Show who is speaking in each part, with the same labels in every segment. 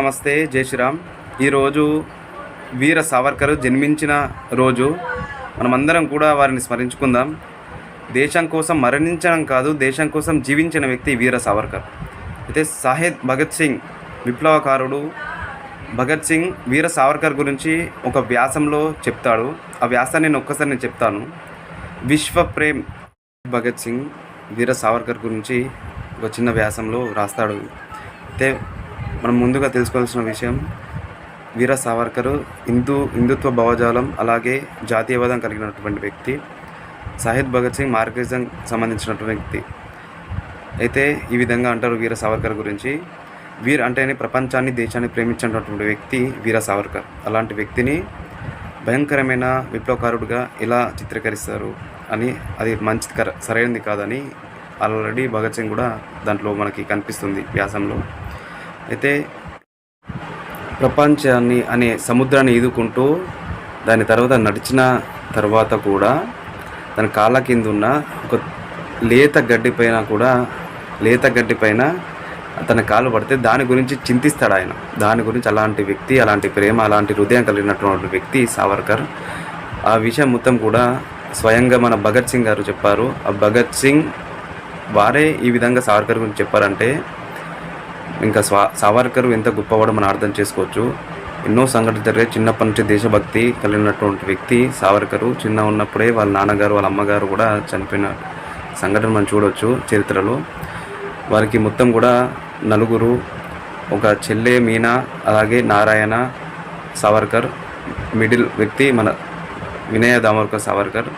Speaker 1: నమస్తే జై శ్రీరామ్. ఈరోజు వీర సావర్కర్ జన్మించిన రోజు. మనమందరం కూడా వారిని స్మరించుకుందాం. దేశం కోసం మరణించడం కాదు దేశం కోసం జీవించిన వ్యక్తి వీర సావర్కర్. అయితే సాహెద్ భగత్ సింగ్ విప్లవకారుడు. భగత్ సింగ్ వీర సావర్కర్ గురించి ఒక వ్యాసంలో చెప్తాడు. ఆ వ్యాసాన్ని నేను ఒక్కసారి నేను చెప్తాను. విశ్వ ప్రేమ్ భగత్ సింగ్ వీర సావర్కర్ గురించి ఒక చిన్న వ్యాసంలో రాస్తాడు. అయితే మనం ముందుగా తెలుసుకోవాల్సిన విషయం వీర సావర్కర్ హిందూ హిందుత్వ భావజాలం అలాగే జాతీయవాదం కలిగినటువంటి వ్యక్తి సాహిద్ భగత్ సింగ్ మార్కిజం సంబంధించినటువంటి వ్యక్తి. అయితే ఈ విధంగా అంటారు వీర సావర్కర్ గురించి. వీర్ అంటేనే ప్రపంచాన్ని దేశాన్ని ప్రేమించినటువంటి వ్యక్తి వీర సావర్కర్. అలాంటి వ్యక్తిని భయంకరమైన విప్లవకారుడుగా ఎలా చిత్రీకరిస్తారు అని అది మంచి కర సరైనది కాదని ఆల్రెడీ భగత్ సింగ్ కూడా దాంట్లో మనకి కనిపిస్తుంది వ్యాసంలో. అయితే ప్రపంచాన్ని అనే సముద్రాన్ని ఈదుకుంటూ దాని తర్వాత నడిచిన తర్వాత కూడా తన కాళ్ళ కింద ఉన్న ఒక లేత గడ్డి పైన కూడా లేత గడ్డి పైన తన కాలు పడితే దాని గురించి చింతిస్తాడు ఆయన. దాని గురించి అలాంటి వ్యక్తి అలాంటి ప్రేమ అలాంటి హృదయం కలిగినటువంటి వ్యక్తి సావర్కర్. ఆ విషయం మొత్తం కూడా స్వయంగా మన భగత్ సింగ్ గారు చెప్పారు. ఆ భగత్ సింగ్ వారే ఈ విధంగా సావర్కర్ గురించి చెప్పారంటే ఇంకా స్వా సావర్కర్ ఎంత గొప్పవాడో మనం అర్థం చేసుకోవచ్చు. ఎన్నో సంఘటన జరిగే చిన్నప్పటి నుంచి దేశభక్తి కలిగినటువంటి వ్యక్తి సావర్కరు చిన్న ఉన్నప్పుడే వాళ్ళ నాన్నగారు వాళ్ళ అమ్మగారు కూడా చనిపోయిన సంఘటన మనం చూడవచ్చు చరిత్రలో. వారికి మొత్తం కూడా నలుగురు ఒక చెల్లె మీనా అలాగే నారాయణ సావర్కర్ మిడిల్ వ్యక్తి మన వినయ దామోర్కర్ సావర్కర్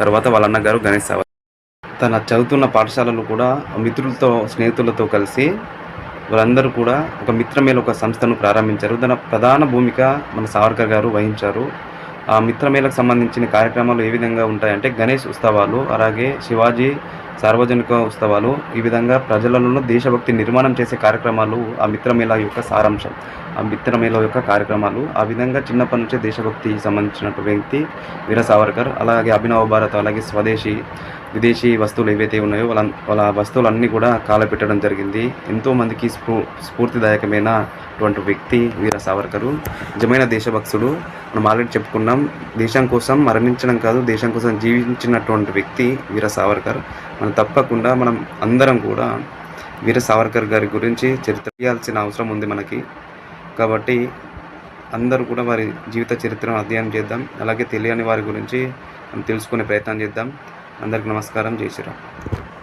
Speaker 1: తర్వాత వాళ్ళ అన్నగారు గణేష్ సావర్కర్. తన చదువుతున్న పాఠశాలలో కూడా మిత్రులతో స్నేహితులతో కలిసి వాళ్ళందరూ కూడా ఒక మిత్రమేల ఒక సంస్థను ప్రారంభించారు. దాని ప్రధాన భూమిక మన సావర్కర్ గారు వహించారు. ఆ మిత్రమేలకు సంబంధించిన కార్యక్రమాలు ఏ విధంగా ఉంటాయంటే గణేష్ ఉత్సవాలు అలాగే శివాజీ సార్వజనిక ఉత్సవాలు ఈ విధంగా ప్రజలలో దేశభక్తి నిర్మాణం చేసే కార్యక్రమాలు ఆ మిత్రమేళ యొక్క సారాంశం ఆ మిత్రమేళ యొక్క కార్యక్రమాలు ఆ విధంగా చిన్నప్పటి నుంచే దేశభక్తి సంబంధించిన వ్యక్తి వీర సావర్కర్ అలాగే అభినవ భారత్ అలాగే స్వదేశీ విదేశీ వస్తువులు ఏవైతే ఉన్నాయో వాళ్ళ వాళ్ళ వస్తువులన్నీ కూడా కాలపెట్టడం జరిగింది. ఎంతోమందికి స్ఫూ స్ఫూర్తిదాయకమైనటువంటి వ్యక్తి వీర సావర్కరు. నిజమైన దేశభక్తుడు. మనం ఆల్రెడీ చెప్పుకున్నాం దేశం కోసం మరణించడం కాదు దేశం కోసం జీవించినటువంటి వ్యక్తి వీర సావర్కర్. మనం తప్పకుండా మనం అందరం కూడా వీర సావర్కర్ గారి గురించి చరిత్ర తెలియాల్సిన అవసరం ఉంది మనకి. కాబట్టి అందరూ కూడా వారి జీవిత చరిత్రను అధ్యయనం చేద్దాం. అలాగే తెలియని వారి గురించి మనం తెలుసుకునే ప్రయత్నం చేద్దాం. అందరికి నమస్కారం. జై శ్రీరామ్.